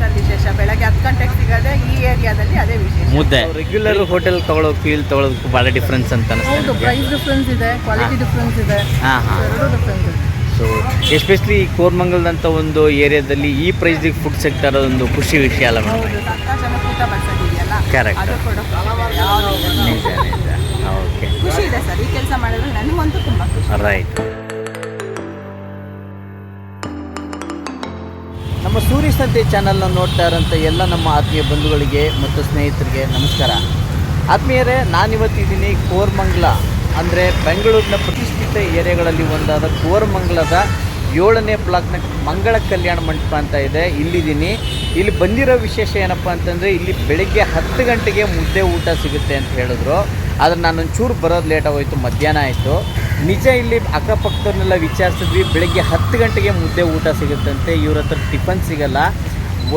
Sir ವಿಶೇಷ. ಬೆಳಗ್ಗೆ ಹತ್ತು ಗಂಟೆಗೆ ಸಿಗೋದೆ ಈ ಏರಿಯಾದಲ್ಲಿ ಅದೇ ವಿಶೇಷ. ಮುದ್ದೆ. ರೆಗ್ಯುಲರ್ ಹೋಟೆಲ್ ತಗೊಳ್ಳೋ ಫೀಲ್ ತಗೊಳ್ಳೋದಕ್ಕೂ ಭಾಳ ಡಿಫ್ರೆನ್ಸ್ ಅಂತ ಹೌದು ಪ್ರೈಸ್ ಡಿಫ್ರೆನ್ಸ್ ಇದೆ ಕ್ವಾಲಿಟಿ ಡಿಫ್ರೆನ್ಸ್ ಇದೆ. ಹಾಂ ಹಾಂ. ಎರಡೂ ಡಿಫ್ರೆನ್ಸ್ ಇದೆ. ಸೊ ಎಸ್ಪೆಷಲಿ ಕೋರ್ಮಂಗಲ್ದಂಥ ಒಂದು ಏರಿಯಾದಲ್ಲಿ ಈ ಪ್ರೈಸ್ಗೆ ಫುಡ್ ಸೆಕ್ಟರ್ ಒಂದು ಖುಷಿ ವಿಷಯ ಅಲ್ಲ ಮೇಡಮ್. ನಿಜ ನಿಜ. ಓಕೆ ಖುಷಿ ಇದೆ ಸರ್ ಈ ಕೆಲಸ ಮಾಡಿದ್ರೆ ನನಗಂತೂ ತುಂಬ ಖುಷಿ. ರೈಟ್ ನಮ್ಮ ಸೂರ್ಯ ಸಂತೆ ಚಾನಲ್ನ ನೋಡ್ತಾ ಇರೋಂಥ ಎಲ್ಲ ನಮ್ಮ ಆತ್ಮೀಯ ಬಂಧುಗಳಿಗೆ ಮತ್ತು ಸ್ನೇಹಿತರಿಗೆ ನಮಸ್ಕಾರ. ಆತ್ಮೀಯರೇ ನಾನಿವತ್ತಿದ್ದೀನಿ ಕೋರ್ಮಂಗ್ಲ, ಅಂದರೆ ಬೆಂಗಳೂರಿನ ಪ್ರತಿಷ್ಠಿತ ಏರಿಯಾಗಳಲ್ಲಿ ಒಂದಾದ ಕೋರ್ಮಂಗ್ಲದ ಏಳನೇ ಬ್ಲಾಕ್ನ ಮಂಗಳ ಕಲ್ಯಾಣ ಮಂಟಪ ಅಂತ ಇದೆ. ಇಲ್ಲಿದ್ದೀನಿ. ಇಲ್ಲಿ ಬಂದಿರೋ ವಿಶೇಷ ಏನಪ್ಪ ಅಂತಂದರೆ, ಇಲ್ಲಿ ಬೆಳಗ್ಗೆ ಹತ್ತು ಗಂಟೆಗೆ ಮುದ್ದೆ ಊಟ ಸಿಗುತ್ತೆ ಅಂತ ಹೇಳಿದ್ರು. ಆದರೆ ನಾನು ಒಂಚೂರು ಬರೋದು ಲೇಟ್ ಹೋಯಿತು ಮಧ್ಯಾಹ್ನ ಆಯಿತು. ನಿಜ ಇಲ್ಲಿ ಅಕ್ಕಪಕ್ಕದವ್ರನ್ನೆಲ್ಲ ವಿಚಾರಿಸಿದ್ವಿ, ಬೆಳಗ್ಗೆ ಹತ್ತು ಗಂಟೆಗೆ ಮುದ್ದೆ ಊಟ ಸಿಗುತ್ತಂತೆ, ಇವ್ರ ಹತ್ರ ಟಿಫನ್ ಸಿಗಲ್ಲ.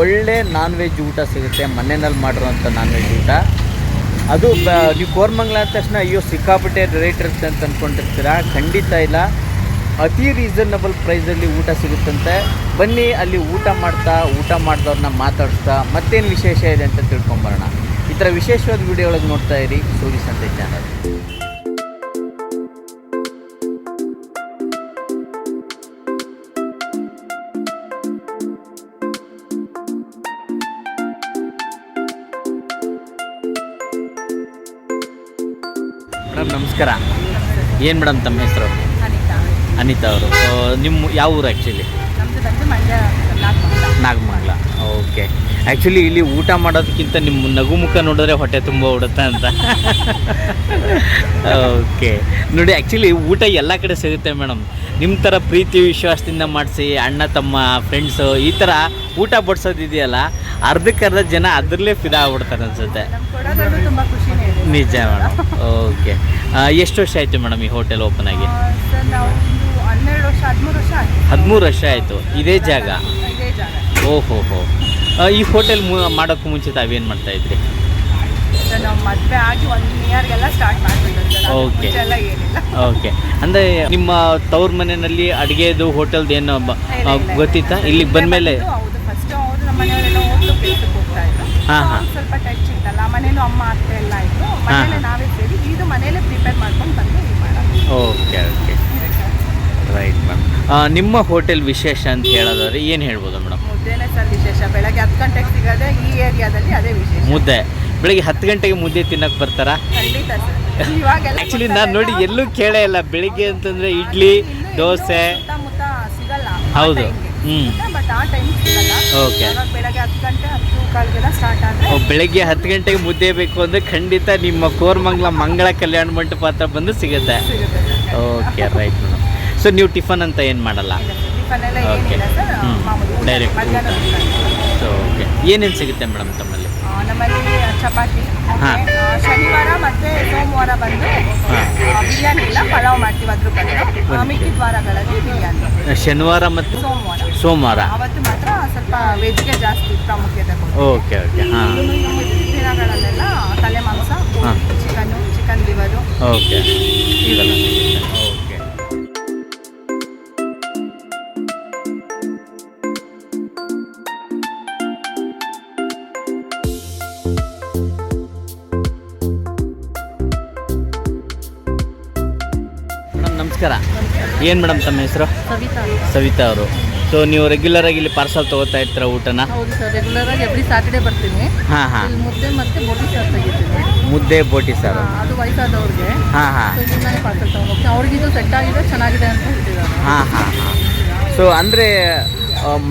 ಒಳ್ಳೆ ನಾನ್ ವೆಜ್ ಊಟ ಸಿಗುತ್ತೆ ಮನೆಯಲ್ಲಿ ಮಾಡಿರೋಂಥ ನಾನ್ ವೆಜ್ ಊಟ. ಅದು ನೀವು ಕೋರ್ಮಂಗ್ಲ ಅಂದ ತಕ್ಷಣ, ಅಯ್ಯೋ, ಸಿಕ್ಕಾಪಟ್ಟೆ ರೇಟ್ ಇರುತ್ತೆ ಅಂತ ಅಂದ್ಕೊಂಡಿರ್ತೀರಾ ಖಂಡಿತ ಇಲ್ಲ. ಅತಿ ರೀಸನಬಲ್ ಪ್ರೈಸಲ್ಲಿ ಊಟ ಸಿಗುತ್ತಂತೆ. ಬನ್ನಿ, ಅಲ್ಲಿ ಊಟ ಮಾಡ್ತಾ, ಊಟ ಮಾಡಿದವ್ರನ್ನ ಮಾತಾಡಿಸ್ತಾ, ಮತ್ತೇನು ವಿಶೇಷ ಇದೆ ಅಂತ ತಿಳ್ಕೊಂಬರೋಣ ಥರ ವಿಶೇಷವಾದ ವಿಡಿಯೋಗಳಿಗೆ ನೋಡ್ತಾ ಇರಿ. ಸೂರಿ ಸಂತೆ ಚಾನಲ್ ಮೇಡಮ್ ನಮಸ್ಕಾರ. ಏನು ಮೇಡಮ್ ತಮ್ಮ ಹೆಸರು? ಅನಿತಾ. ಅನಿತಾ ಅವರು. ನಿಮ್ಮ ಯಾವ ಊರು ಆ್ಯಕ್ಚುಲಿ ನಾಗಮಂಗಲ. ಓಕೆ. ಆ್ಯಕ್ಚುಲಿ ಇಲ್ಲಿ ಊಟ ಮಾಡೋದಕ್ಕಿಂತ ನಿಮ್ಮ ನಗು ಮುಖ ನೋಡಿದ್ರೆ ಹೊಟ್ಟೆ ತುಂಬ ಉಡುತ್ತೆ ಅಂತ. ಓಕೆ ನೋಡಿ ಆ್ಯಕ್ಚುಲಿ ಊಟ ಎಲ್ಲ ಕಡೆ ಸಿಗುತ್ತೆ ಮೇಡಮ್ ನಿಮ್ಮ ಥರ ಪ್ರೀತಿ ವಿಶ್ವಾಸದಿಂದ ಮಾಡಿಸಿ ಅಣ್ಣ ತಮ್ಮ ಫ್ರೆಂಡ್ಸು ಈ ಥರ ಊಟ ಬಡಿಸೋದಿದೆಯಲ್ಲ ಅರ್ಧಕ್ಕರ್ಧ ಜನ ಅದರಲ್ಲೇ ಫಿದಾ ಆಗ್ಬಿಡ್ತಾರೆ ಅನ್ಸುತ್ತೆ. ನಿಜ ಮೇಡಮ್ ಓಕೆ ಎಷ್ಟು ವರ್ಷ ಆಯಿತು ಮೇಡಮ್ ಈ ಹೋಟೆಲ್ ಓಪನ್ ಆಗಿ? ಹದಿಮೂರು ವರ್ಷ ಆಯಿತು. ಇದೇ ಜಾಗ? ಇದೇ ಜಾಗ. ಓಹೋ ಹೋ ಈ ಹೋಟೆಲ್ ಮಾಡೋಕ್ಕೂ ಮುಂಚೆ ತಾವೇನು ಮಾಡ್ತಾ ಇದ್ರಿ? ಸರ್ ನಾವು ಮದುವೆ ಆಗಿ ಒನ್ ಇಯರ್ಗೆಲ್ಲ ಸ್ಟಾರ್ಟ್ ಮಾಡಿಬಿಟ್ಟು ಓಕೆ ಎಲ್ಲ ಏನಿಲ್ಲ. ಓಕೆ ಅಂದರೆ ನಿಮ್ಮ ತವ್ರ ಮನೆಯಲ್ಲಿ ಅಡುಗೆದು ಹೋಟೆಲ್ದು ಏನು ಗೊತ್ತಿತ್ತಾ? ಇಲ್ಲಿಗೆ ಬಂದಮೇಲೆ ಹೌದು ಫಸ್ಟ್ ಹೌದು ನಮ್ಮ ಮನೆಯವರೆಲ್ಲ ಹೋಗ್ಲು ಕೆಲಸಕ್ಕೆ ಹೋಗ್ತಾ ಇದ್ರು. ಹಾ, ಹಾ. ಸ್ವಲ್ಪ ಟಚ್ ಇತ್ತಲ್ಲ ಮನೇಲೂ ಅಮ್ಮ ಅತ್ತೆ ಎಲ್ಲ ಇತ್ತು ಮನೇಲೆ. ನಾವೇ ಸೇರಿ ಇದು ಮನೇಲೆ ಪ್ರಿಪೇರ್ ಮಾಡ್ಕೊಂಡು ಬಂದು ಇದು ಮಾಡೋದು. ಓಕೆ ಓಕೆ ರೈಟ್ ಮೇಡಮ್ ನಿಮ್ಮ ಹೋಟೆಲ್ ವಿಶೇಷ ಅಂತ ಹೇಳೋದಾದ್ರೆ ಏನು ಹೇಳ್ಬೋದು ಮೇಡಮ್? ವಿಶೇಷ ಬೆಳಗ್ಗೆ ಹತ್ತು ಗಂಟೆಗೆ ಸಿಗೋದೆ ಈ ಏರಿಯಾದಲ್ಲಿ ಅದೇ ವಿಶೇಷ. ಮುದ್ದೆ. ಬೆಳಿಗ್ಗೆ ಹತ್ತು ಗಂಟೆಗೆ ಮುದ್ದೆ ತಿನ್ನಕ್ಕೆ ಬರ್ತಾರಾ? ಖಂಡಿತ ಸರ್. ಇವಾಗೆಲ್ಲ ಆ್ಯಕ್ಚುಲಿ ನಾನು ನೋಡಿ ಎಲ್ಲೂ ಕೇಳೇ ಇಲ್ಲ. ಬೆಳಿಗ್ಗೆ ಅಂತಂದರೆ ಇಡ್ಲಿ ದೋಸೆ. ಸುತ್ತಮುತ್ತ ಸಿಗಲ್ಲ. ಹೌದು. ಹ್ಮ್. ಬಟ್ ಆ ಟೈಮ್ ಸಿಗಲ್ಲ. Okay. ಇವಾಗ ಬೆಳಗ್ಗೆ ಹತ್ತು ಗಂಟೆ ಹತ್ತು ಕಾಲ್ಗೆಲ್ಲ ಸ್ಟಾರ್ಟ್ ಆದ್ರೆ ಓ, ಬೆಳಗ್ಗೆ ಹತ್ತು ಗಂಟೆಗೆ ಮುದ್ದೆ ಬೇಕು ಅಂದರೆ ಖಂಡಿತ ನಿಮ್ಮ ಕೋರ್ಮಂಗ್ಲ ಮಂಗಳ ಕಲ್ಯಾಣ ಮಂಟಪ ಹತ್ರ ಬಂದು ಸಿಗುತ್ತೆ. ಸಿಗುತ್ತೆ ಓಕೆ ರೈಟ್ ಮೇಡಮ್ ಸೊ ನೀವು ಟಿಫನ್ ಅಂತ ಏನು ಮಾಡಲ್ಲ? ಟಿಫನ್ ಎಲ್ಲ ಡೈರೆಕ್ಟ್ ಏನಿಲ್ಲ ಸರ್. ಹ್ಮ್. ಮಾಮೂಲಿ ಊಟ. Direct ಮಧ್ಯಾಹ್ನ ಊಟ. ಏನೇನು ಸಿಗುತ್ತೆ ಮೇಡಮ್ ತಮ್ಮಲ್ಲಿ? ನಮ್ಮಲ್ಲಿ ಚಪಾತಿ ಹಾ. ಶನಿವಾರ ಮತ್ತೆ ಸೋಮವಾರ ಬಂದು ಬಿರಿಯಾನಿ ಇಲ್ಲ ಪಲಾವ್ ಮಾಡ್ತೀವಿ ಅದ್ರ ಬದಲು. ಮಿಕ್ಕಿದ ವಾರಗಳಲ್ಲಿ ಬಿರಿಯಾನಿ. ಶನಿವಾರ ಮತ್ತು ಸೋಮವಾರ. ಸೋಮವಾರ? ಅವತ್ತು ಮಾತ್ರ ಸ್ವಲ್ಪ ವೆಜ್ಗೆ ಜಾಸ್ತಿ ಪ್ರಾಮುಖ್ಯತೆ ಕೊಡ್ತೀವಿ. Okay okay. ಹಾಂ. ದಿನಗಳಲ್ಲೆಲ್ಲ ತಲೆ ಮಾಂಸ chicken chicken chicken liver. Okay. ಸಿಗುತ್ತೆ. ನಮಸ್ಕಾರ. ಏನು ಮೇಡಮ್ ತಮ್ಮ ಹೆಸರು? ಸವಿತಾ ಸವಿತಾ ಅವರು. ಸೊ ನೀವು ರೆಗ್ಯುಲರ್ ಆಗಿ ಇಲ್ಲಿ ಪಾರ್ಸಲ್ ತಗೋತಾ ಇರ್ತೀರ ಊಟನ? ಹೌದು ಸರ್ ರೆಗ್ಯುಲರ್ ಆಗಿ ಎವ್ರಿ ಸ್ಯಾಟರ್ಡೆ ಬರ್ತೀನಿ. ಹಾಂ ಹಾಂ. ಇಲ್ಲಿ ಮುದ್ದೆ ಮತ್ತೆ ಬೋಟಿ ಸಾರ್ ತೆಗಿತೀನಿ. ಮುದ್ದೆ ಬೋಟಿ ಸಾರು. ಅದು ವಯಸ್ಸಾದವ್ರಿಗೆ. ಹಾಂ ಹಾಂ. ಸೊ ಅಂದ್ರೆ ಪಾರ್ಸಲ್ ತಗೊಂಡೋಗ್ತೀನಿ ಅವ್ರಿಗೆ ಇದು ಸೆಟ್ ಆಗಿದೆ ಚೆನ್ನಾಗಿದೆ ಅಂತ ಹೇಳ್ತಿದ್ದಾರೆ. ಹಾಂ ಹಾಂ ಹಾಂ. ಸೊ ಅಂದರೆ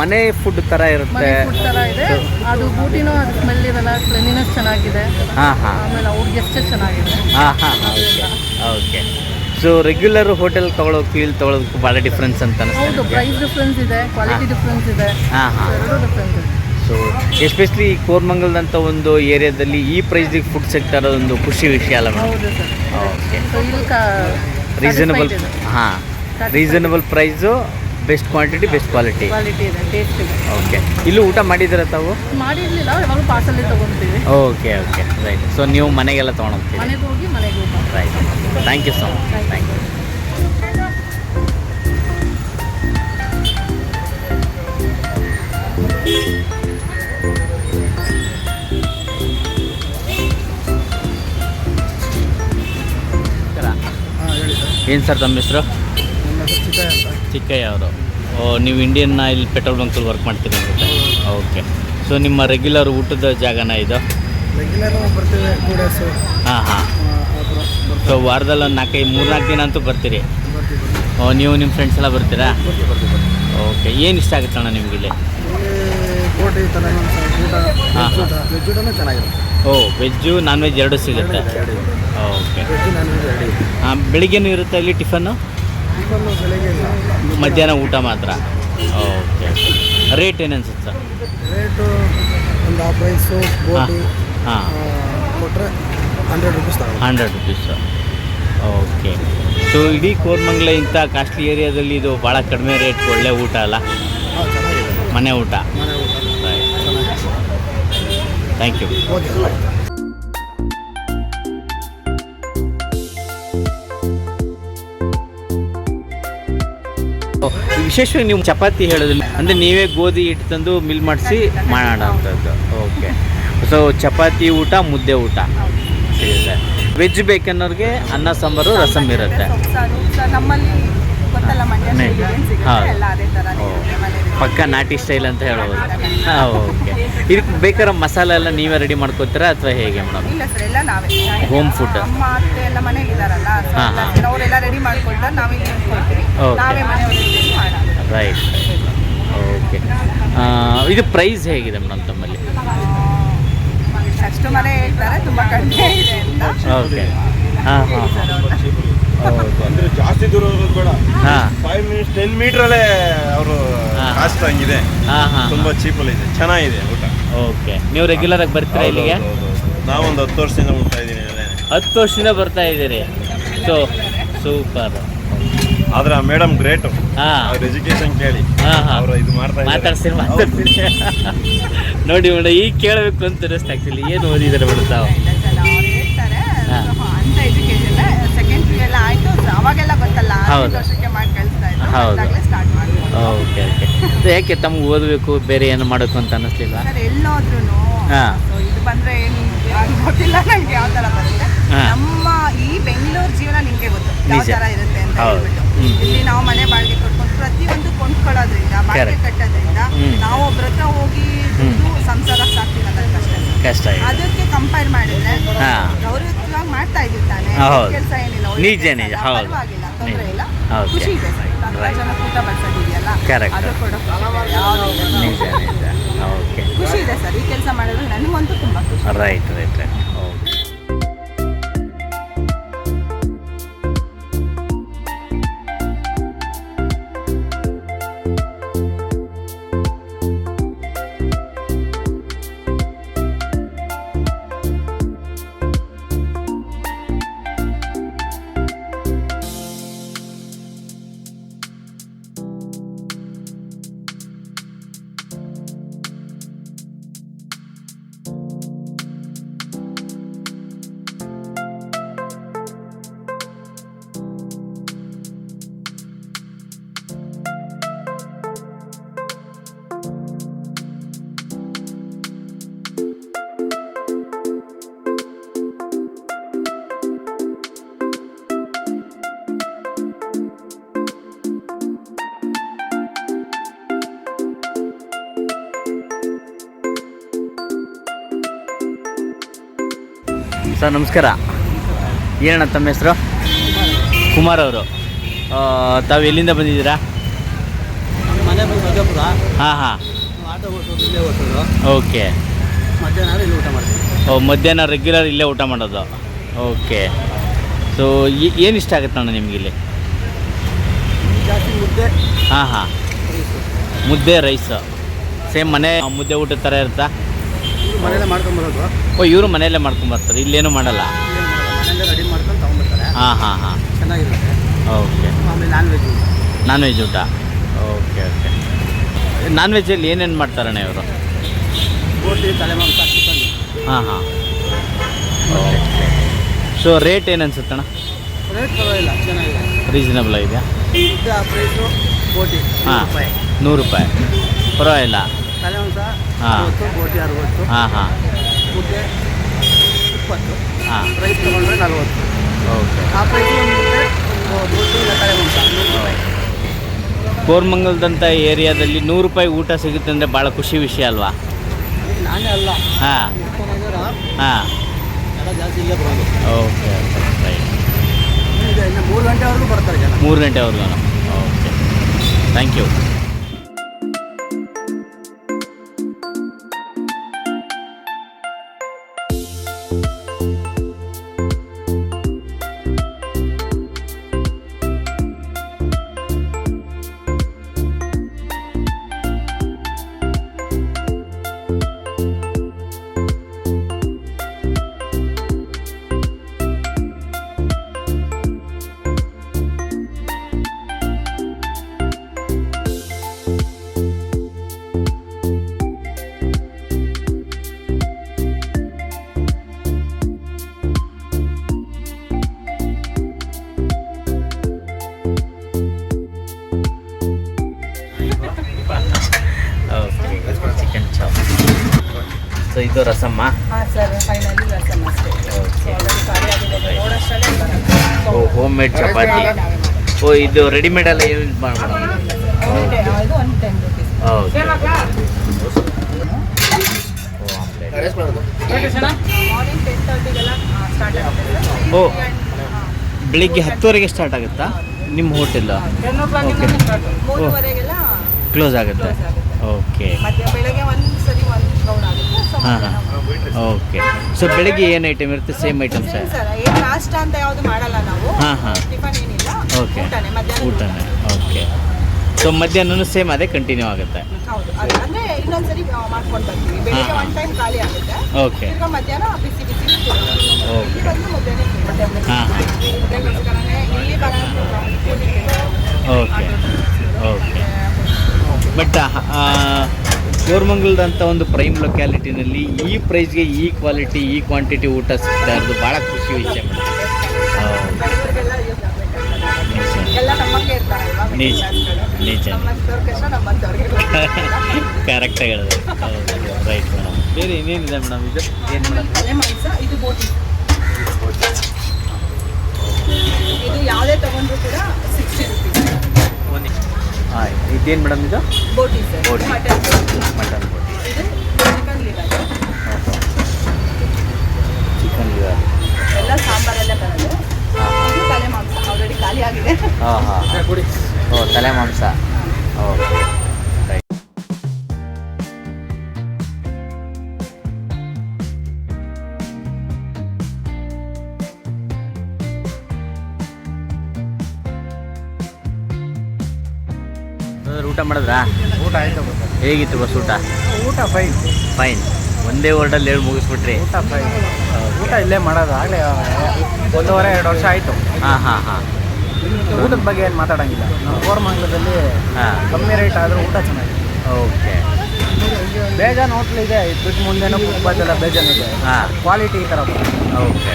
ಮನೆ ಫುಡ್ ಥರ ಇರುತ್ತೆ. ಮನೆ ಫುಡ್ ಥರ ಇದೆ. ಅದು ಬೂಟಿನೂ ಅದು ಸ್ಮೆಲ್ ಇರಲ್ಲ ಕ್ಲೆನಿನೆಸ್ ಚೆನ್ನಾಗಿದೆ. ಹಾಂ ಹಾಂ. ಆಮೇಲೆ ಅವ್ರಿಗೆ ಎಷ್ಟೇ ಚೆನ್ನಾಗಿದೆ. ಹಾಂ ಹಾಂ okay okay so regular hotel ತೊಗೊಳ್ಳೋ ಫೀಲ್ ತೊಗೊಳೋದಕ್ಕೂ ಭಾಳ ಡಿಫ್ರೆನ್ಸ್ ಅಂತ ಹೌದು ಅನಿಸ್ತದೆ ಪ್ರೈಸ್ ಡಿಫ್ರೆನ್ಸ್ ಇದೆ ಕ್ವಾಲಿಟಿ ಡಿಫ್ರೆನ್ಸ್ ಇದೆ. ಹಾಂ ಹಾಂ. ಎರಡೂ ಡಿಫ್ರೆನ್ಸ್ ಇದೆ. ಸೊ ಎಸ್ಪೆಷಲಿ ಕೋರ್ಮಂಗಲ್ದಂಥ ಒಂದು ಏರಿಯಾದಲ್ಲಿ ಈ ಪ್ರೈಸ್ಗೆ ಫುಡ್ ಸಿಗ್ತಾ ಒಂದು ಖುಷಿ ವಿಷಯ ಅಲ್ಲ ಮೇಡಮ್ ಹೌದು ಸರ್ ಓಕೆ ಸೊ ಇಲ್ಲಿ ಕ ರೀಸನಬಲ್ ಹಾಂ. Reasonable price best quantity best quality okay ಇಲ್ಲೂ ಊಟ ಮಾಡಿದ್ದೀರಾ ತಾವು? ಮಾಡಿರಲಿಲ್ಲ ಯಾವಾಗ ಪಾರ್ಸಲ್ಲಿ ಓಕೆ ಓಕೆ ರೈಟ್ ಸೊ ನೀವು ಮನೆಗೆಲ್ಲ ತೊಗೊಂಡು ಹೋಗ್ತೀವಿ right thank you so much thank you ಏನು ಸರ್ ತಮ್ಮ ಹೆಸರು? ಚಿಕ್ಕಯ್ಯ ಅವರು. ನೀವು ಇಂಡಿಯನ್ ಆಯಿಲ್ ಪೆಟ್ರೋಲ್ ಬಂಕಲ್ಲಿ ವರ್ಕ್ ಮಾಡ್ತೀರಿ ಅನ್ಸುತ್ತೆ? ಓಕೆ ಸೊ ನಿಮ್ಮ ರೆಗ್ಯುಲರ್ ಊಟದ ಜಾಗನ ಇದು? ರೆಗ್ಯುಲರ್ ಬರ್ತೀವಿ ಟೂ ಡೇಸು ಹಾಂ ಹಾಂ. ಸೊ ವಾರದಲ್ಲಿ ಒಂದು ನಾಲ್ಕೈದು ಮೂರ್ನಾಲ್ಕು ದಿನ ಅಂತೂ ಬರ್ತೀರಿ? ಓ ನೀವು ನಿಮ್ಮ ಫ್ರೆಂಡ್ಸ್ ಎಲ್ಲ ಬರ್ತೀರಾ? ಓಕೆ ಏನು ಇಷ್ಟ ಆಗುತ್ತೆ ಅಣ್ಣ ನಿಮ್ಗೆ ಇಲ್ಲಿ? ಚೆನ್ನಾಗಿರುತ್ತೆ. ಓ ವೆಜ್ಜು ನಾನ್ ವೆಜ್ ಎರಡೂ ಸಿಗುತ್ತೆ. ಓಕೆ ಹಾಂ ಬೆಳಿಗ್ಗೆನೂ ಇರುತ್ತೆ ಇಲ್ಲಿ ಟಿಫನ್ನು? ಟಿಫನ್ನು ಬೆಳಗ್ಗೆ ಇಲ್ಲ. ಮಧ್ಯಾಹ್ನ ಊಟ ಮಾತ್ರ. ಓಕೆ ರೇಟ್ ಏನು ಅನ್ಸುತ್ತೆ ಸರ್? ರೇಟು ಒಂದು ಹಾಫ್ ರೈಸು ಹಾಂ ಕೊಟ್ಟರೆ hundred rupees hundred rupees okay. So ಇಡೀ ಕೋರ್ಮಂಗ್ಲ ಇಂಥ ಕಾಸ್ಟ್ಲಿ ಏರಿಯಾದಲ್ಲಿ ಇದು ಭಾಳ ಕಡಿಮೆ ರೇಟ್ ಒಳ್ಳೆ ಊಟ ಅಲ್ಲ? ಮನೆ ಊಟ? ಮನೆ ಊಟ. ಥ್ಯಾಂಕ್ ಯು ಓಕೆ ವಿಶೇಷವಾಗಿ ನೀವು ಚಪಾತಿ ಹೇಳೋದಿಲ್ಲ. ಅಂದರೆ ನೀವೇ ಗೋಧಿ ಹಿಟ್ಟು ತಂದು ಮಿಲ್ ಮಾಡಿಸಿ ಮಾಡೋಣ ಅಂಥದ್ದು ಓಕೆ ಸೊ ಚಪಾತಿ ಊಟ ಮುದ್ದೆ ಊಟ. ಸಿಗುತ್ತೆ ವೆಜ್ ಬೇಕನ್ನೋರಿಗೆ ಅನ್ನ ಸಾಂಬಾರು ರಸಮ್ ಇರುತ್ತೆ. ಪಕ್ಕ ನಾಟಿ ಸ್ಟೈಲ್ ಅಂತ ಹೇಳ್ಬೋದು. ಹಾಂ ಓಕೆ ಇದಕ್ಕೆ ಬೇಕಾದ್ರೆ ಮಸಾಲೆ ಎಲ್ಲ ನೀವೇ ರೆಡಿ ಮಾಡ್ಕೋತೀರಾ ಅಥವಾ ಹೇಗೆ ಮೇಡಮ್? ಇಲ್ಲ ಸರ್ ಎಲ್ಲ ನಾವೇ. Home food. ಅಮ್ಮ ಅತ್ತೆ ಎಲ್ಲ ಮನೇಲಿ ಇದಾರಲ್ಲ ಹಾ, ಹಾ. ಅವರೆಲ್ಲ ರೆಡಿ ಮಾಡ್ಕೊಳ್ತಾರೆ ನಾವೇ. ನಾವೇ ಮನೆಯವ್ರಿಗೆ ಮಾಡೋದು ರೈಟ್ ಓಕೆ ಇದು ಪ್ರೈಸ್ ಹೇಗಿದೆ ಮೇಡಮ್ ತಮ್ಮಲ್ಲಿ? ಕಸ್ಟಮರ್ ಹೇಳ್ತಾರೆ ತುಂಬಾ ಕಡಿಮೆ ಇದೆ ಅಂತ. ಓಕೆ ಹಾಂ ಹಾಂ. ಅಂದ್ರೆ ಜಾಸ್ತಿ ದೂರ ಹೋಗೋದು ಬೇಡ. ಹಾಂ. ಫೈವ್ ಮಿನಿಟ್ಸ್ ಟೆನ್ ಮೀಟ್ರಲ್ಲೇ ಅವರು. ಕಾಸ್ಟ್ ಹಂಗಿದೆ. ಹಾಂ ಹಾಂ ತುಂಬಾ ಚೀಪಲ್ಲಿ ಇದೆ. ಚೆನ್ನಾಗಿದೆ ಊಟ. ಓಕೆ ನೀವು ರೆಗ್ಯುಲರ್ ಆಗಿ ಬರ್ತೀರಾ ಇಲ್ಲಿಗೆ. ನಾವೊಂದು ಹತ್ತು ವರ್ಷದಿಂದ ಬರ್ತಾ ಇದ್ದೀನಿ ಹತ್ತು ವರ್ಷದಿಂದ ಬರ್ತಾ ಇದ್ದೀರಿ. ಸೊ ಸೂಪರ್ ಆದ್ರೆ ಆ ಮೇಡಮ್ ಗ್ರೇಟ್. ಹಾಂ. ಅವ್ರ ಎಜುಕೇಶನ್ ಕೇಳಿ. ಅವರು ಇದು ಮಾಡ್ತಾ. ಮಾತಾಡ್ತೀನಿ. ಮಾತಾಡ್ತೀನಿ ನೋಡಿ ಮೇಡಮ್ ಈಗ ಕೇಳಬೇಕು ಅಂತ ಅನಿಸ್ತಾ ಆ್ಯಕ್ಚುಲಿ ಏನು ಓದಿದ್ದಾರೆ ಮೇಡಮ್ ತಾವು? ಹೌದು. Okay okay. ಯಾಕೆ ತಮ್ಗೆ ಓದಬೇಕು ಬೇರೆ ಏನು ಮಾಡಬೇಕು ಅಂತ ಅನ್ನಿಸ್ಲಿಲ್ಲ ಹಾ. ಬಂದ್ರೆ ಏನು ಗೊತ್ತಿಲ್ಲ ಯಾವ ಬರುತ್ತೆ. ನಮ್ಮ ಈ ಬೆಂಗಳೂರು ಜೀವನ ನಿಮಗೆ ಗೊತ್ತು ಯಾವ. ತರ ಇರುತ್ತೆ ಅಂತ ಹೇಳ್ಬಿಟ್ಟು. ಇಲ್ಲಿ ನಾವು ಮನೆ ಬಾಡಿಗೆ ಕಟ್ಕೊಂಡು ಪ್ರತಿಯೊಂದು ಕೊಂಡ್ಕೊಳ್ಳೋದ್ರಿಂದ ಬಾಡಿಗೆ. ಕಟ್ಟೋದ್ರಿಂದ. ನಾವು ಒಬ್ರ ಹತ್ರ ಹೋಗಿ. ದುಡ್ಡು ಸಂಸಾರ ಸಾಕ್ತಿರೋದು ಕಷ್ಟ ಅದಕ್ಕೆ ಕಂಪೇರ್ ಮಾಡಿದ್ರೆ. ಗೌರವವಾಗಿ ಮಾಡ್ತಾ ಇದ್ದಾನೆ ತಾನೆ ಕೆಲಸ ಏನಿಲ್ಲ ನಿಜ, ನಿಜ, ಹೌದು. ತೊಂದರೆ ಇಲ್ಲ ಹೌದು. ಖುಷಿ ಇದೆ. ಜನ ಊಟ ಬಡ್ಸೋದಿದೆಯಲ್ಲ Correct. ಅದು ಕೂಡ ನಿಜ ನಿಜ ಓಕೆ ಖುಷಿ ಇದೆ ಸರ್ ಈ ಕೆಲಸ ಮಾಡಿದ್ರೆ ನನಗಂತೂ ತುಂಬಾ ಖುಷಿ ರೈಟ್ ರೈಟ್ ರೈಟ್ ಸರ್ ನಮಸ್ಕಾರ. ಏನಣ್ಣ ತಮ್ಮ ಹೆಸರು? ಕುಮಾರ್ ಅವರು. ತಾವು ಎಲ್ಲಿಂದ ಬಂದಿದ್ದೀರಾ? ಮನೆ ಬಂದು ಹಾಂ ಹಾಂ. ಆಟೋ ಓಟೋದು ಇಲ್ಲೇ ಓಡಿಸೋದು. ಓಕೆ. ಮಧ್ಯಾಹ್ನ ಇಲ್ಲಿ ಊಟ ಮಾಡ್ತೀವಿ. ಓ ಮಧ್ಯಾಹ್ನ ರೆಗ್ಯುಲರ್ ಇಲ್ಲೇ ಊಟ ಮಾಡೋದು. ಓಕೆ. ಸೊ ಏನು ಇಷ್ಟ ಆಗುತ್ತೆ ಅಣ್ಣ ನಿಮಗಿಲ್ಲಿ ಇಲ್ಲಿ? ಜಾಸ್ತಿ ಮುದ್ದೆ. ಹಾಂ ಹಾಂ. ಮುದ್ದೆ ರೈಸ್. ಸೇಮ್ ಮನೆ ಮುದ್ದೆ ಊಟದ ಥರ ಇರುತ್ತಾ? ಮನೇಲೆ ಮಾಡ್ಕೊಂಬರೋದು ಓ ಇವರು ಮನೆಯಲ್ಲೇ ಮಾಡ್ಕೊಂಬರ್ತಾರೆ ಇಲ್ಲೇನು ಮಾಡಲ್ಲ. ಮನೆಯಲ್ಲೇ ರೆಡಿ ಮಾಡ್ಕೊಂಡು ತೊಗೊಂಬರ್ತಾರೆ ಹಾಂ ಹಾಂ ಹಾಂ. ಚೆನ್ನಾಗಿರುತ್ತೆ. ಓಕೆ. ಆಮೇಲೆ ನಾನ್ ವೆಜ್ ನಾನ್ ವೆಜ್ ಊಟ. Okay okay. ನಾನ್ ವೆಜ್ಜಲ್ಲಿ ಏನೇನು ಮಾಡ್ತಾರಣ್ಣ ಇವರು? ಬೋಟಿ ಚಿಕನ್ ಹಾಂ ಹಾಂ. ಓಕೆ. ಸೊ ರೇಟ್ ಏನು ಅನ್ಸುತ್ತಣ್ಣ ರೇಟ್ ಪರವಾಗಿಲ್ಲ ಚೆನ್ನಾಗಿದೆ. ರೀಸನಬಲ್ ಇದೆಯಾ? ಆ ಪ್ರೈಸು ಬೋಟಿ ಹಾಂ ನೂರು ರೂಪಾಯಿ. ಪರವಾಗಿಲ್ಲ. ತಲೆಮಾಂಸ ಹಾ. ಅರವತ್ತು. ಹಾಂ ಹಾಂ. ಮುದ್ದೆ ಇಪ್ಪತ್ತು. ಹಾಂ. ರೈಸ್ ತೊಗೊಂಡ್ರೆ ನಲ್ವತ್ತು. ಓಕೆ. ಆ ಪ್ರೈಸ್ ಮುದ್ದೆ ಒಂದು ಇಲ್ಲ ಕೋರ್ಮಂಗಲದಂಥ ಏರಿಯಾದಲ್ಲಿ ನೂರು ರೂಪಾಯಿ ಊಟ ಸಿಗುತ್ತೆ ಅಂದರೆ ಭಾಳ ಖುಷಿ ವಿಷಯ ಅಲ್ವಾ? ನಾನೇ ಅಲ್ಲ. ಹಾಂ. ಹಾಂ. ಜಾಸ್ತಿ ಇಲ್ಲೇ ಬರೋದು. ಓಕೆ ರೈಟ್ ಮೂರು ಗಂಟೆವರೆಗೂ ಬರ್ತಾರೆ ಮೂರು ಗಂಟೆವರೆಗೂ ಓಕೆ. ಥ್ಯಾಂಕ್ ಯು ಸೊ ಇದು ರಸಮ್ಮ. ಓ ಹೋಮ್ ಮೇಡ್ ಚಪಾತಿ ಓ ಇದು ರೆಡಿಮೇಡ್ ಎಲ್ಲ ಏನು ಇದು ಓಕೆ ಓ. ಬೆಳಿಗ್ಗೆ ಹತ್ತುವರೆಗೆ ಸ್ಟಾರ್ಟ್ ಆಗುತ್ತಾ? ನಿಮ್ಮ ಹೋಟೆಲ್ ಕ್ಲೋಸ್ ಆಗುತ್ತೆ. ಓಕೆ ಬೆಳಗ್ಗೆ ಒಂದು ಸರಿ ಒಂದು ರೌಂಡ್ ಆಗುತ್ತೆ. ಸೊ ಹಾಂ ಹಾಂ. ಓಕೆ ಸೊ ಬೆಳಿಗ್ಗೆ ಏನು ಐಟಮ್ ಇರುತ್ತೆ? ಸೇಮ್ ಐಟಮ್ಸ್ ಸರ್ ಏನು ನಾಷ್ಟ ಅಂತ ಯಾವುದು ಮಾಡಲ್ಲ ನಾವು. ಹಾಂ ಹಾಂ. ಟಿಫನ್ ಏನಿಲ್ಲ ಓಕೆ ಊಟನೇ ಮಧ್ಯಾಹ್ನ ಊಟನೇ. ಓಕೆ ಸೊ ಮಧ್ಯಾಹ್ನನೂ ಸೇಮ್ ಅದೇ ಕಂಟಿನ್ಯೂ ಆಗುತ್ತೆ. ಹೌದು. ಅದು ಅಂದ್ರೆ ಇನ್ನೊಂದ್ಸರಿ ಮಾಡ್ಕೊಂಡು ಬರ್ತೀವಿ. ಬೆಳಿಗ್ಗೆ. ಒನ್ ಟೈಮ್ ಖಾಲಿ ಆಗುತ್ತೆ. ಓಕೆ ಈಗ ಮಧ್ಯಾಹ್ನ ಬಿಸಿ ಬಿಸಿ ಓಕೆ ಹಾಂ ಹಾಂ. ಓಕೆ ಓಕೆ ಬಟ್ ಕೋರ್ಮಂಗಲದಂಥ ಒಂದು ಪ್ರೈಮ್ ಲೊಕ್ಯಾಲಿಟಿನಲ್ಲಿ ಈ ಪ್ರೈಸ್ಗೆ ಈ ಕ್ವಾಲಿಟಿ ಈ ಕ್ವಾಂಟಿಟಿ ಊಟ ಸಿಗ್ತಾ ಇರೋದು ಭಾಳ ಖುಷಿ ವಿಷಯ ನಿಜ, ನಿಜ. ಕರೆಕ್ಟಾಗಿ ಹೇಳಿದೆ. Right madam. ಬೇರೆ ಇನ್ನೇನಿದೆ ಮೇಡಮ್ ಇದು ಏನು ಮೇಡಮ್ ತಲೆ ಮಾಂಸ ಇದು ಬೋಟಿ ಇದು ಯಾವುದೇ ತಗೊಂಡ್ರು ಕೂಡ ಸಿಕ್ಸ್ಟಿ ರುಪೀಸ್ ಒಂದು ಹಾಂ ಇದೇನು ಮೇಡಮ್ ಇದು? ಬೋಟಿ ಸರ್. ಬೋಟಿ. ಮಟನ್ ಮಟನ್ ಬೋಟಿ. ಇದು ಚಿಕನ್ ಲಿವರ್. Chicken liver. ಎಲ್ಲ ಸಾಂಬಾರೆಲ್ಲ ಬರೋದು ಇದು ತಲೆ ಮಾಂಸ. ಆಲ್ರೆಡಿ ಖಾಲಿ ಆಗಿದೆ. ಹಾಂ ಹಾಂ. ಕೊಡಿ. ಓ ತಲೆ ಮಾಂಸ. ಓಕೆ. ಮಾಡಿದ್ರಾ? ಊಟ ಆಯ್ತು ಹೇಗಿತ್ತು ಬಸ್ ಊಟ? ಊಟ ಫೈನ್ ಫೈನ್ ಒಂದೇ ವರ್ಡಲ್ಲಿ ಹೇಳಿ ಮುಗಿಸ್ಬಿಟ್ರಿ. ಊಟ ಫೈನ್ ಊಟ ಇಲ್ಲೇ ಮಾಡೋದು. ಆಗಲೇ ಒಂದೂವರೆ ಎರಡು ವರ್ಷ ಆಯಿತು. ಹಾಂ ಹಾಂ ಹಾಂ. ಊಟದ ಬಗ್ಗೆ ಏನು ಮಾತಾಡೋಂಗಿಲ್ಲ. ನಮ್ಮ ಕೋರಮಂಗಲದಲ್ಲಿ ಹಾಂ. ಕಮ್ಮಿ ರೇಟ್ ಆದರೂ ಊಟ ಚೆನ್ನಾಗಿದೆ. ಓಕೆ. ಬೇಜಾನ್ ಹೋಟ್ಲ್ ಇದೆ. ದುಡ್ಡು ಮುಂದೆನೂ ಕುಟುಂಬದೆಲ್ಲ ಬೇಜಾನ್ ಇದೆ. ಹಾಂ. ಕ್ವಾಲಿಟಿ ಈ ಥರ okay.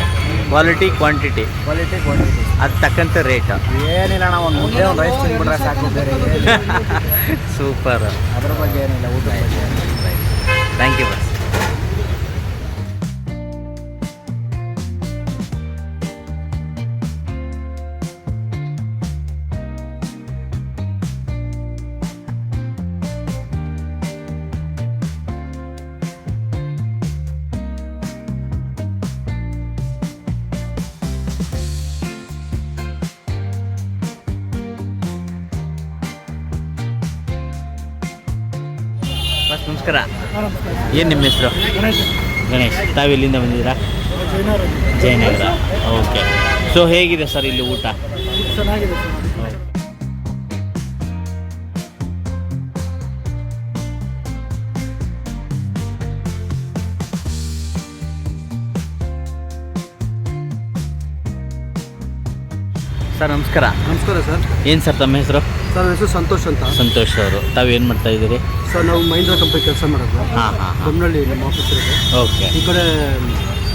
Quality quantity quality quantity ಅದು ತಕ್ಕಂಥ ರೇಟ್ ಏನಿಲ್ಲ ನಾವು ಒಂದು ಮುದ್ದೆ ಒಂದು ರೈಸ್ ತಿಂದ್ಬಿಟ್ರೆ ಸಾಕು ಬೇರೆ. ಸೂಪರ್. ಅದ್ರ ಬಗ್ಗೆ ಏನಿಲ್ಲ ಊಟ ಬಗ್ಗೆ ಥ್ಯಾಂಕ್ ಯು ಬಸ್ ನಮಸ್ಕಾರ. ಏನು ನಿಮ್ಮ ಹೆಸರು? ಗಣೇಶ್. ತಾವು ಎಲ್ಲಿಂದ ಬಂದಿದ್ದೀರಾ? ಜಯನಗರ. ಓಕೆ. ಸೊ ಹೇಗಿದೆ ಸರ್ ಇಲ್ಲಿ ಊಟ? ಚೆನ್ನಾಗಿದೆ ಸರ್ ನಮಸ್ಕಾರ. ನಮಸ್ಕಾರ ಸರ್. ಏನು ಸರ್ ತಮ್ಮ ಹೆಸರು? ಸರ್ ಹೆಸರು ಸಂತೋಷ್ ಅಂತ. ಸಂತೋಷ್ ಅವರು. ತಾವು ಏನು ಮಾಡ್ತಾ ಇದ್ದೀರಿ? ಸರ್ ನಾವು ಮಹೀಂದ್ರ ಕಂಪನಿ ಕೆಲಸ ಮಾಡೋದು. ಹಾಂ ಹಾಂ ಬೊಮ್ಮನಹಳ್ಳಿ ನಮ್ಮ ಆಫೀಸ್ ಇರೋದು. ಓಕೆ ಈ ಕಡೆ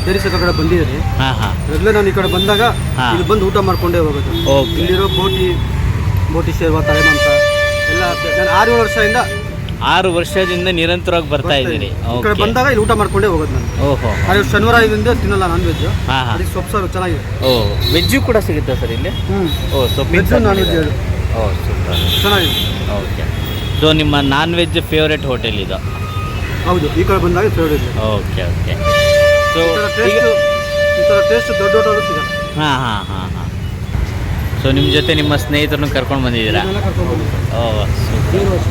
ದೇರಿಸಕ ಕಡೆ ಬಂದಿದ್ದೀನಿ. ಹಾಂ ಹಾಂ. ಮೊದಲೇ ನಾನು ಈ ಕಡೆ ಬಂದಾಗ ಹಾ. ಇಲ್ಲಿ ಬಂದು ಊಟ ಮಾಡ್ಕೊಂಡೇ ಹೋಗೋದು. ಇಲ್ಲಿರೋ ಬೋಟಿ ಬೋಟಿ ತಲೆ ಮಾಂಸ ಎಲ್ಲ ನಾನು ಆರು ವರ್ಷದಿಂದ ಆರು ವರ್ಷದಿಂದ ನಿರಂತರವಾಗಿ ಬರ್ತಾ ಇದ್ದೀನಿ. ಈ ಕಡೆ ಓಕೆ ಬಂದಾಗ ಇಲ್ಲಿ ಊಟ ಮಾಡ್ಕೊಂಡೇ ಹೋಗೋದು ನಾನು. ಓಹೋ. ಆದರೆ ಶನಿವಾರ ಇದರಿಂದ ತಿನ್ನಲ್ಲ ನಾನ್ ವೆಜ್ ಹಾಂ ಹಾಂ. ಅದಕ್ಕೆ ಸೊಪ್ಪು ಸಾರು ಚೆನ್ನಾಗಿದೆ. ಓ ವೆಜ್ಜು ಕೂಡ ಸಿಗುತ್ತಾ ಸರ್ ಇಲ್ಲಿ? ಹ್ಞೂ ಓ ಸೊಪ್ಪು ನಾನ್ ವೆಜ್. ಓ ಸೂಪರ್. ಚೆನ್ನಾಗಿದೆ. ಓಕೆ. ಸೊ ನಿಮ್ಮ ನಾನ್ ವೆಜ್ ಫೇವ್ರೆಟ್ ಹೋಟೆಲ್ ಇದು? ಹೌದು ಈ ಕಡೆ ಬಂದಾಗ ಫೇವ್ರೇಟ್ ಓಕೆ ಓಕೆ. ಸೊ ಈ ಥರ ಟೇಸ್ಟ್ ದೊಡ್ಡ ಹೋಟೆಲ್ ಸಿಗಲ್ಲ. ಹಾಂ ಹಾಂ ಹಾಂ ಹಾಂ. ಸೊ ನಿಮ್ಮ ಜೊತೆ ನಿಮ್ಮ ಸ್ನೇಹಿತರನ್ನು ಕರ್ಕೊಂಡು ಬಂದಿದ್ದೀರಾ? ಓ super.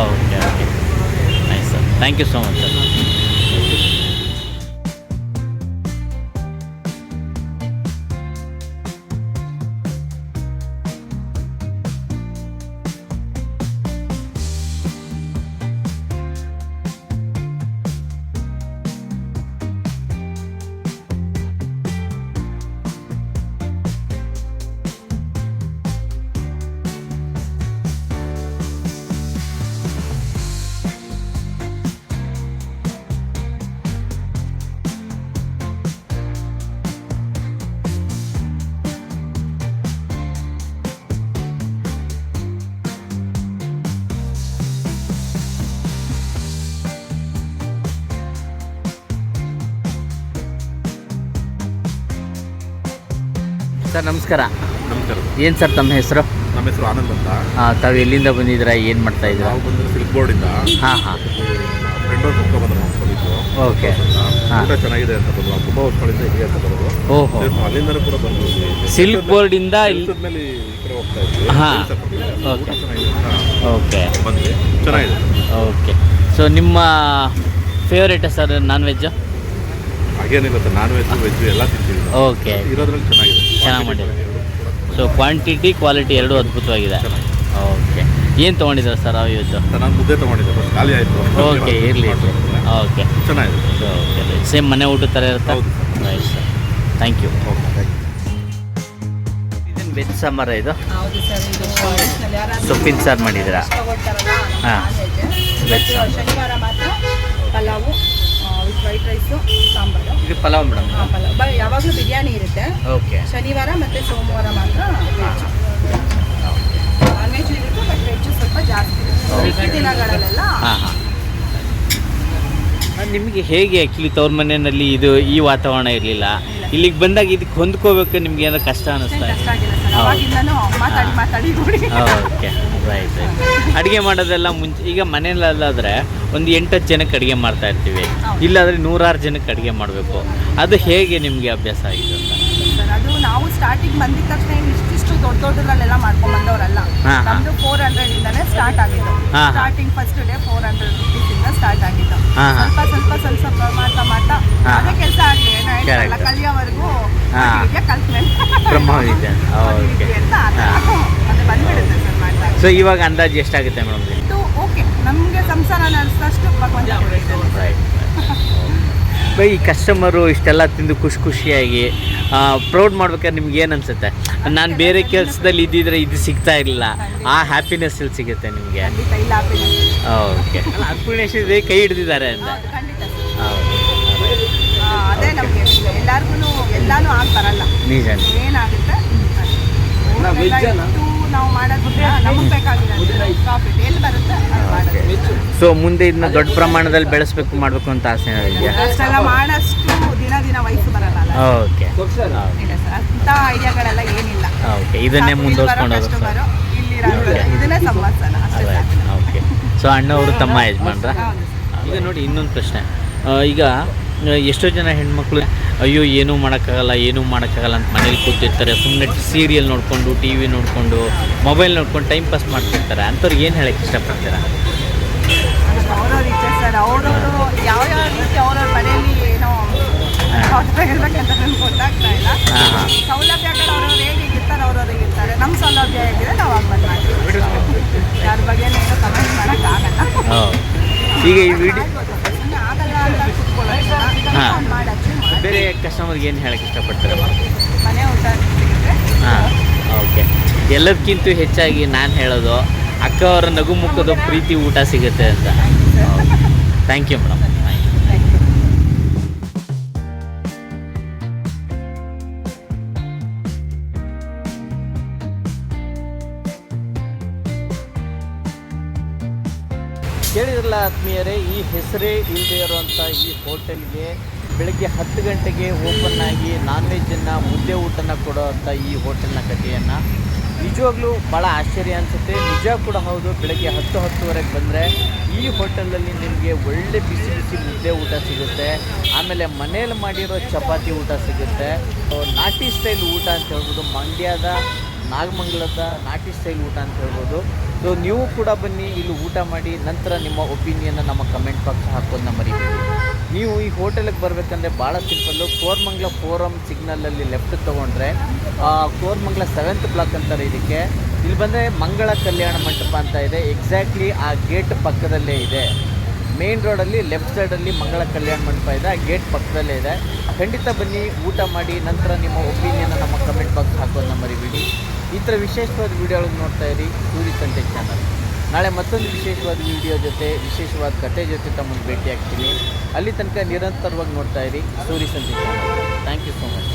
Okay okay. Nice sir thank you so much sir sir ನಮಸ್ಕಾರ. ನಮಸ್ಕಾರ. ಏನು ಸರ್ ತಮ್ಮ ಹೆಸರು? ನಮ್ಮ ಹೆಸರು ಆನಂದ್ ಅಂತ. ತಾವು ಎಲ್ಲಿಂದ ಬಂದಿದ್ದೀರಾ ಏನು ಮಾಡ್ತಾ ಇದ್ದೀರಾ? ನಾವು ಬಂದು ಸಿಲ್ಕ್ ಬೋರ್ಡಿಂದ ಹಾಂ ಹಾಂ. ಫ್ರೆಂಡ್ ಅವ್ರು ಕರ್ಕೊಂಡು ಬಂದ್ರು ನಮ್ಮ ಓಕೆ. ಹಾಂ. ಊಟ ಚೆನ್ನಾಗಿದೆ ಅಂತ ಬಂದ್ರು ನಾವು ತುಂಬ ವರ್ಷಗಳಿಂದ ಹೀಗೆ ಅಂತ ಬರೋದು ಓಹೋ. ಅಲ್ಲಿಂದನೂ ಕೂಡ ಬಂದು ಸಿಲ್ಕ್ ಬೋರ್ಡಿಂದ ಇಲ್ಲಿ ಮೇಲೆ ಈ ಕಡೆ ಹೋಗ್ತಾ ಇದ್ವಿ. ಹಾ. ಊಟ ಓಕೆ. ಚೆನ್ನಾಗಿದೆ ಅಂತ ಓಕೆ. ಬಂದ್ವಿ. ಚೆನ್ನಾಗಿದೆ. ಓಕೆ. ಸೊ ನಿಮ್ಮ ಫೇವ್ರೇಟ್ ಸರ್ ನಾನ್ ವೆಜ್ ಹಾಗೇನಿಲ್ಲ ಸರ್ ನಾನ್ ವೆಜ್ ವೆಜ್ ಎಲ್ಲ ತಿಂತೀವಿ ಓಕೆ ಇರೋದ್ರಲ್ಲಿ ಚೆನ್ನಾಗಿದೆ. ಚೆನ್ನಾಗಿ ಮಾಡಿದ್ದಾರೆ. ಸೊ ಕ್ವಾಂಟಿಟಿ ಕ್ವಾಲಿಟಿ ಎರಡೂ ಅದ್ಭುತವಾಗಿದೆ. ಓಕೆ ಏನು ತೊಗೊಂಡಿದ್ದಾರೆ ಸರ್ ಅವು ಇವತ್ತು? ಸರ್ ನಾನು ಮುದ್ದೆ ತೊಗೊಂಡಿದ್ದೆ. ಬಸ್ ಖಾಲಿ ಆಯಿತು. ಓಕೆ ಇರಲಿ ಓಕೆ ಚೆನ್ನಾಗಿದೆ. ಸೊ ಓಕೆ ಸೇಮ್ ಮನೆ ಊಟ ಥರ ಇರುತ್ತೆ? ಹೌದು. Right sir thank you okay veg sambar ಇದು? ಹೌದು ಸರ್ ಇದು traditional ಯಾರಾದ್ರೂ ಸೊಪ್ಪಿನ ಸಾರು ಮಾಡಿದ್ದೀರಾ? ಹಾಂ. ಮಾತ್ರ ಪಲಾವು. White rice sambar. ಇದು ಪಲಾವ್ ಮೇಡಮ್. ಹಾಂ ಪಲಾವ್. ಬ ಯಾವಾಗಲೂ ಬಿರಿಯಾನಿ ಇರುತ್ತೆ. ಓಕೆ. ಶನಿವಾರ ಮತ್ತು ಸೋಮವಾರ ಮಾತ್ರ ನಾನ್ ವೆಜ್ ಇರುತ್ತೆ ಬಟ್ ವೆಜ್ ಸ್ವಲ್ಪ ಜಾಸ್ತಿ ಇರುತ್ತೆ. ದಿನಗಳಲ್ಲೆಲ್ಲ ಹಾಂ ಹಾಂ. ನಿಮಗೆ ಹೇಗೆ ಆ್ಯಕ್ಚುಲಿ ತವ್ರ ಮನೆಯಲ್ಲಿ ಇದು ಈ ವಾತಾವರಣ ಇರಲಿಲ್ಲ? ಇಲ್ಲಿಗೆ ಬಂದಾಗ ಇದಕ್ಕೆ ಹೊಂದ್ಕೋಬೇಕು ನಿಮ್ಗೆ ಏನಾದ್ರು ಕಷ್ಟ ಅನ್ನಿಸ್ತಾ ಕಷ್ಟ ಆಗಿಲ್ಲ ಸರ್. ಅವಾಗಿಂದನೂ ಮಾತಾಡಿ ಮಾತಾಡಿ ಓಕೆ. Right right. ಅಡುಗೆ ಮಾಡೋದೆಲ್ಲ ಮುಂಚೆ ಈಗ ಮನೆಯಲ್ಲಾದರೆ ಒಂದು ಎಂಟತ್ತು ಜನಕ್ಕೆ ಅಡುಗೆ ಮಾಡ್ತಾ ಇರ್ತೀವಿ. ಇಲ್ಲಾಂದರೆ ನೂರಾರು ಜನಕ್ಕೆ ಅಡುಗೆ ಮಾಡಬೇಕು. ಅದು ಹೇಗೆ ನಿಮಗೆ ಅಭ್ಯಾಸ ಆಗಿದೆ ಅಂತ? ಸರ್ ಅದು ನಾವು ಸ್ಟಾರ್ಟಿಂಗ್ ಬಂದಿದ ತಕ್ಷಣ ಏನು ಇಷ್ಟಿಷ್ಟು ದೊಡ್ಡ ದೊಡ್ಡದಲ್ಲೆಲ್ಲ ಮಾಡ್ಕೊಂಡು ಬಂದವರಲ್ಲ ಹಾ, ಹಾ. ನಮ್ದು ಫೋರ್ ಹಂಡ್ರೆಡ್ ಇಂದಾನೆ ಸ್ಟಾರ್ಟ್ ಆಗಿದ್ದು. ಹಾ, ಹಾ. Starting first day four hundred rupees ಇಂದ ಸ್ಟಾರ್ಟ್ ಆಗಿದ್ದು. ಹಾ, ಹಾ. ಸ್ವಲ್ಪ ಸ್ವಲ್ಪ ಸ್ವಲ್ಪ ಸ್ವಲ್ಪ ಮಾಡ್ತಾ ಮಾಡ್ತಾ ಹಾ, ಅದೇ. ಕೆಲಸ ಆಗ್ಲಿ ಏನೋ ಹೇಳ್ತಾರಲ್ಲ Correct. ಕಲಿಯೋವರೆಗೂ ಹಾ. ಕಲ್ತ್ಮೇಲೆ ಬ್ರಹ್ಮವಿದ್ಯೆ. ಓಕೆ. ಅಂತ ಅದು ಅದು ಬಂದ್ಬಿಡುತ್ತೆ ಸರ್ ಮಾಡ್ತಾ. ಸೊ ಇವಾಗ ಅಂದಾಜು ಎಷ್ಟಾಗುತ್ತೆ ಮೇಡಮ್ ನಮಗೆ ಸಂಸಾರ ನಡೆಸಿದಷ್ಟು ಭಗವಂತ ಬೈ ಈ ಕಸ್ಟಮರು ಇಷ್ಟೆಲ್ಲ ತಿಂದು ಖುಷಿ ಖುಷಿಯಾಗಿ ಪ್ರೌಡ್ ಮಾಡ್ಬೇಕಾದ್ರೆ ನಿಮ್ಗೆ ಏನು ಅನ್ಸುತ್ತೆ? ನಾನು ಬೇರೆ ಕೆಲಸದಲ್ಲಿ ಇದ್ದಿದ್ರೆ ಇದು ಸಿಗ್ತಾ ಇರಲಿಲ್ಲ. ಆ ಹ್ಯಾಪಿನೆಸ್ ಇಲ್ಲಿ ಸಿಗುತ್ತೆ ನಿಮಗೆ. ಖಂಡಿತ ಇಲ್ಲ happiness. ಓಕೆ ಅಲ್ಲ ಅನ್ಪೂರ್ಣೇಶ್ ಇದೆ ಕೈ ಹಿಡಿದಿದ್ದಾರೆ ಅಂತ. ಖಂಡಿತ ಹೌದು. ಅದೇ ನಮಗೆ ಎಲ್ಲಾರ್ಗು ಎಲ್ಲಾನು ಆಗ್ತಾರಲ್ಲ ಬರಲ್ಲ ನಿಜ ಏನಾಗುತ್ತೆ ನಾವು ಮಾಡೋದು ನಮಗೆ ಬೇಕಾಗಿರೋದು ಪ್ರಾಫಿಟ್ ಎಲ್ಲಿ ಬರುತ್ತೆ ಅದು ಮಾಡೋದು ಸೊ ಮುಂದೆ ಇದನ್ನ ದೊಡ್ಡ ಪ್ರಮಾಣದಲ್ಲಿ ಬೆಳೆಸಬೇಕು ಮಾಡಬೇಕು ಅಂತ ಆಸೆ ಇದೆ ಇದೆಯಾ? ಅಷ್ಟೆಲ್ಲ ಮಾಡಷ್ಟು ದಿನ ದಿನ ವಯಸ್ಸು ಬರಲ್ಲ ಓಕೆ ಇಲ್ಲ ಸರ್ ಅಂಥ ಐಡಿಯಾಗಳೆಲ್ಲ ಏನಿಲ್ಲ. ಓಕೆ ಇದನ್ನೇ ಮುಂದುವರ್ಸ್ಕೊಂಡು ಹೋಗೋದು ಇದನ್ನೇ ಓಕೆ ಸೊ ಅಣ್ಣವರು ತಮ್ಮ ಯಜಮಾನ್ರ? ಈಗ ನೋಡಿ ಇನ್ನೊಂದು ಪ್ರಶ್ನೆ. ಈಗ ಎಷ್ಟೋ ಜನ ಹೆಣ್ಮಕ್ಳು ಅಯ್ಯೋ ಏನೂ ಮಾಡೋಕ್ಕಾಗಲ್ಲ ಏನೂ ಮಾಡೋಕ್ಕಾಗಲ್ಲ ಅಂತ ಮನೇಲಿ ಕೂತಿರ್ತಾರೆ. ಸುಮ್ಮನೆ ಸೀರಿಯಲ್ ನೋಡಿಕೊಂಡು ಟಿ ವಿ ನೋಡಿಕೊಂಡು ಮೊಬೈಲ್ ನೋಡ್ಕೊಂಡು ಟೈಮ್ ಪಾಸ್ ಮಾಡ್ತಿರ್ತಾರೆ. ಅಂಥವ್ರಿಗೆ ಏನು ಹೇಳಕ್ಕೆ ಇಷ್ಟಪಡ್ತೀರಾ? ಅವ್ರವ್ರ ಇಚ್ಛೆ ಸರ್ ಅವ್ರವರು ಯಾವ ಯಾವ ರೀತಿ ಅವ್ರವ್ರ ಮನೆಯಲ್ಲಿ ಏನೋ ಹೇಳ್ಬೇಕಂತ ನನ್ಗೆ ಗೊತ್ತಾಗ್ತಾ ಇಲ್ಲ ಹಾಂ ಹಾಂ. ಸೌಲಭ್ಯಗಳು ಅವ್ರವ್ರು ಹೇಗೆ ಅವ್ರವ್ರಿಗೆ ಇರ್ತಾರೆ. ನಮ್ಮ ಸೌಲಭ್ಯ ಹೇಗಿದೆ ನಾವು ಆಗ ಮಾಡ್ತೀವಿ. ಯಾರ ಬಗ್ಗೆ ಏನು ಕಮೆಂಟ್ ಮಾಡೋಕ್ಕಾಗಲ್ಲ. ಹೌದು. ಈಗ ಈ ವಿಡಿಯೋ ಸುಮ್ನೆ ಆಗಲ್ಲ ಅಂತ ಕುತ್ಕೊಳ್ಳೋದು ಹಾ. ಬೇರೆ ಕಸ್ಟಮರ್ಗೆ ಏನು ಹೇಳಕ್ಕೆ ಇಷ್ಟಪಡ್ತಾರೆ ಹಾಂ ಓಕೆ ಎಲ್ಲದಕ್ಕಿಂತ ಹೆಚ್ಚಾಗಿ ನಾನು ಹೇಳೋದು ಅಕ್ಕ ಅವರ ನಗು ಮುಖದ ಪ್ರೀತಿ ಊಟ ಸಿಗುತ್ತೆ ಅಂತ. ಥ್ಯಾಂಕ್ ಯು ಮೇಡಮ್ ನೋಡಿದ್ರಲ್ಲ ಆತ್ಮೀಯರೇ, ಈ ಹೆಸರೇ ಇಲ್ಲದೆ ಇರುವಂಥ ಈ ಹೋಟೆಲ್ಗೆ ಬೆಳಗ್ಗೆ ಹತ್ತು ಗಂಟೆಗೆ ಓಪನ್ ಆಗಿ ನಾನ್ ವೆಜ್ಜನ್ನು ಮುದ್ದೆ ಊಟನ ಕೊಡೋವಂಥ ಈ ಹೋಟೆಲ್ನ ಕಥೆಯನ್ನು. ನಿಜವಾಗ್ಲೂ ಭಾಳ ಆಶ್ಚರ್ಯ ಅನಿಸುತ್ತೆ. ನಿಜ ಕೂಡ ಹೌದು, ಬೆಳಗ್ಗೆ ಹತ್ತು ಹತ್ತುವರೆಗೆ ಬಂದರೆ ಈ ಹೋಟೆಲಲ್ಲಿ ನಿಮಗೆ ಒಳ್ಳೆ ಬಿಸಿ ಬಿಸಿ ಮುದ್ದೆ ಊಟ ಸಿಗುತ್ತೆ. ಆಮೇಲೆ ಮನೇಲಿ ಮಾಡಿರೋ ಚಪಾತಿ ಊಟ ಸಿಗುತ್ತೆ. ನಾಟಿ ಸ್ಟೈಲ್ ಊಟ ಅಂತ ಹೇಳ್ಬೋದು, ಮಂಡ್ಯದ ನಾಗಮಂಗಲದ ನಾಟಿ ಸ್ಟೈಲ್ ಊಟ ಅಂತ ಹೇಳ್ಬೋದು. ಸೊ ನೀವು ಕೂಡ ಬನ್ನಿ, ಇಲ್ಲಿ ಊಟ ಮಾಡಿ, ನಂತರ ನಿಮ್ಮ ಒಪಿನಿಯನ್ನ ನಮ್ಮ ಕಮೆಂಟ್ ಬಾಕ್ಸ್ ಹಾಕೋದನ್ನ ಮರಿಬೇಡಿ. ನೀವು ಈ ಹೋಟೆಲಿಗೆ ಬರಬೇಕಂದ್ರೆ ಭಾಳ ಸಿಂಪಲ್ಲು ಕೋರ್ಮಂಗ್ಲ ಫೋರಮ್ ಸಿಗ್ನಲಲ್ಲಿ ಲೆಫ್ಟ್ ತೊಗೊಂಡ್ರೆ ಕೋರ್ಮಂಗ್ಲ ಸೆವೆಂತ್ ಬ್ಲಾಕ್ ಅಂತಾರೆ ಇದಕ್ಕೆ. ಇಲ್ಲಿ ಬಂದರೆ ಮಂಗಳ ಕಲ್ಯಾಣ ಮಂಟಪ ಅಂತ ಇದೆ. ಎಕ್ಸಾಕ್ಟ್ಲಿ ಆ ಗೇಟ್ ಪಕ್ಕದಲ್ಲೇ ಇದೆ. ಮೇನ್ ರೋಡಲ್ಲಿ ಲೆಫ್ಟ್ ಸೈಡಲ್ಲಿ ಮಂಗಳ ಕಲ್ಯಾಣ ಮಂಟಪ ಇದೆ. ಆ ಗೇಟ್ ಪಕ್ಕದಲ್ಲೇ ಇದೆ. ಖಂಡಿತ ಬನ್ನಿ, ಊಟ ಮಾಡಿ, ನಂತರ ನಿಮ್ಮ ಒಪಿನಿಯನ್ನ ನಮ್ಮ ಕಮೆಂಟ್ ಬಾಕ್ಸ್ ಹಾಕೋದನ್ನ ಮರಿಬೇಡಿ. ಈ ಥರ ವಿಶೇಷವಾದ ವೀಡಿಯೋಗಳನ್ನು ನೋಡ್ತಾ ಇರಿ ಸೂರಿ ಸಂತೆ ಚಾನಲ್ ನಾಳೆ ಮತ್ತೊಂದು ವಿಶೇಷವಾದ ವಿಡಿಯೋ ಜೊತೆ, ವಿಶೇಷವಾದ ಕತೆ ಜೊತೆ ತಮ್ಮನ್ನು ಭೇಟಿ ಆಗ್ತೀನಿ ಅಲ್ಲಿ ತನಕ ನಿರಂತರವಾಗಿ ನೋಡ್ತಾ ಇರಿ Suri Santhe channel thank you so much